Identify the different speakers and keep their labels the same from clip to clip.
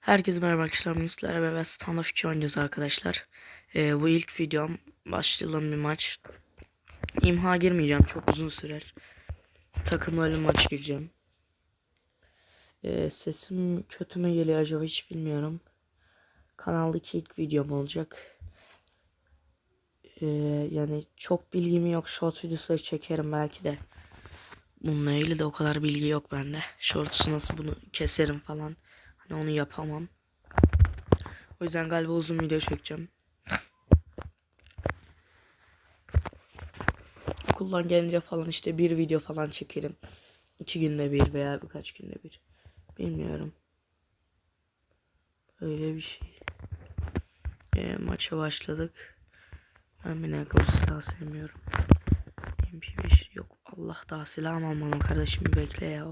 Speaker 1: Herkese merhaba arkadaşlar. Bugün sizlerle beraber Standoff 2 oynayacağız arkadaşlar. Ee, bu ilk videom. Başlayalım bir maç. İmha girmeyeceğim. Çok uzun sürer. Takım öyle maç gireceğim. Ee, sesim kötü mü geliyor acaba hiç bilmiyorum. Kanaldaki ilk videom olacak. Ee, yani çok bilgim yok. Short videosu çekerim belki de. Bununla ilgili de o kadar bilgi yok bende. Shorts'u nasıl bunu keserim falan. Hani onu yapamam. O yüzden galiba uzun video çekeceğim. Okuldan gelince falan işte bir video falan çekerim. İki günde bir veya birkaç günde bir. Bilmiyorum. Öyle bir şey. E, maça başladık. Ben bir nakıl silah sevmiyorum. MP5 yok. Allah daha silah almam kardeşim bekle ya.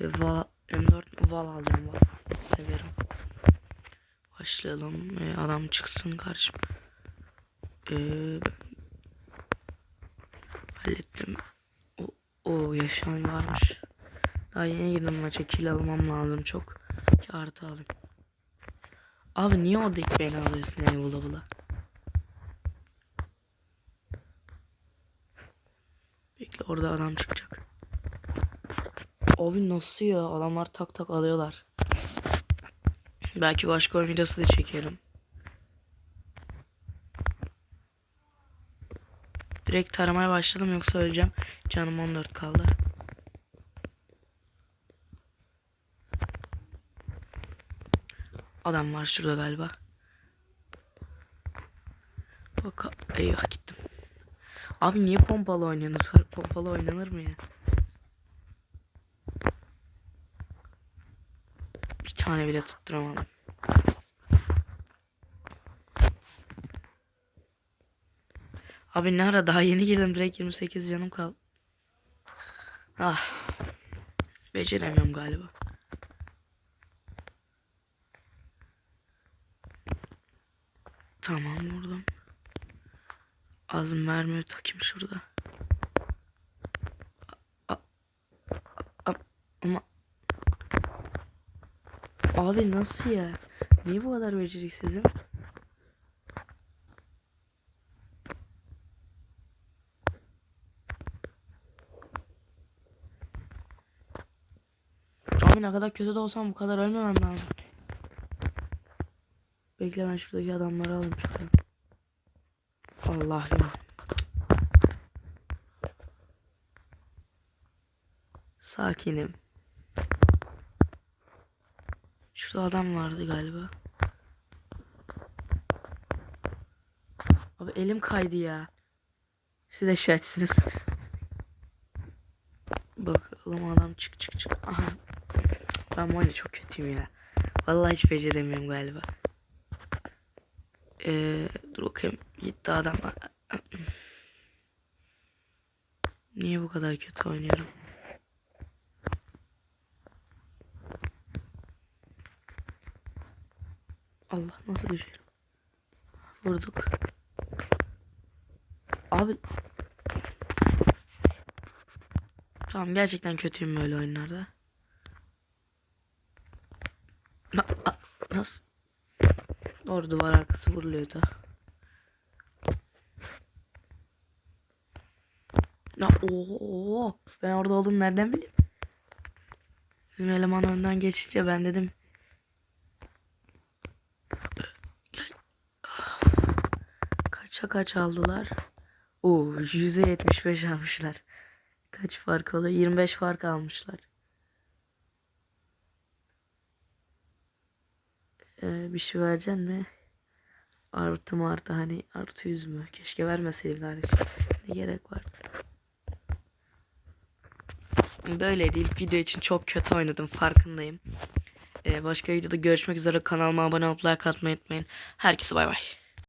Speaker 1: Ve Val, M4 Val alacağım Val. Severim. Başlayalım. Ee, adam çıksın karşım. Ee, hallettim. O, o yaşayan varmış. Daha yeni girdim maça kill almam lazım çok. Ki artı alayım. Abi niye orada ilk beni alıyorsun yani bula bula? Bekle orada adam çıkacak. Abi nasıl ya? Adamlar tak tak alıyorlar. Belki başka oyun videosu da çekerim. Direkt taramaya başladım yoksa öleceğim. Canım 14 kaldı. Adam var şurada galiba. Bak eyvah gittim. Abi niye pompalı oynuyorsunuz? Pompalı oynanır mı ya? Tane bile tutturamadım. Abi ne ara daha yeni girdim direkt 28 canım kal. Ah. Beceremiyorum galiba. Tamam vurdum. Az mermi takayım şurada. Abi nasıl ya? Niye bu kadar beceriksizim? Abi ne kadar kötü de olsam bu kadar ölmemem lazım. Bekle ben şuradaki adamları alayım şuraya. Allah ya. Sakinim. Şurada adam vardı galiba. Abi elim kaydı ya. Siz de şahitsiniz. Bakalım adam çık çık çık. Aha. Ben bu çok kötüyüm ya. Vallahi hiç beceremiyorum galiba. Ee, dur bakayım. Gitti adam. Niye bu kadar kötü oynuyorum? Allah nasıl düşerim? Vurduk. Abi. Tamam gerçekten kötüyüm böyle oyunlarda. Na, nasıl? Doğru duvar arkası vuruluyordu. Ya ooo ben orada oldum nereden bileyim? Bizim eleman önden geçince ben dedim Kaça kaç aldılar? Oo %75 almışlar. Kaç fark oluyor? 25 fark almışlar. Ee, bir şey vereceksin mi? Artı mı artı hani artı yüz mü? Keşke vermeseydin kardeşim. Ne gerek var? Böyleydi. İlk video için çok kötü oynadım farkındayım. Ee, başka videoda görüşmek üzere. Kanalıma abone olup like atmayı unutmayın. Herkese bay bay.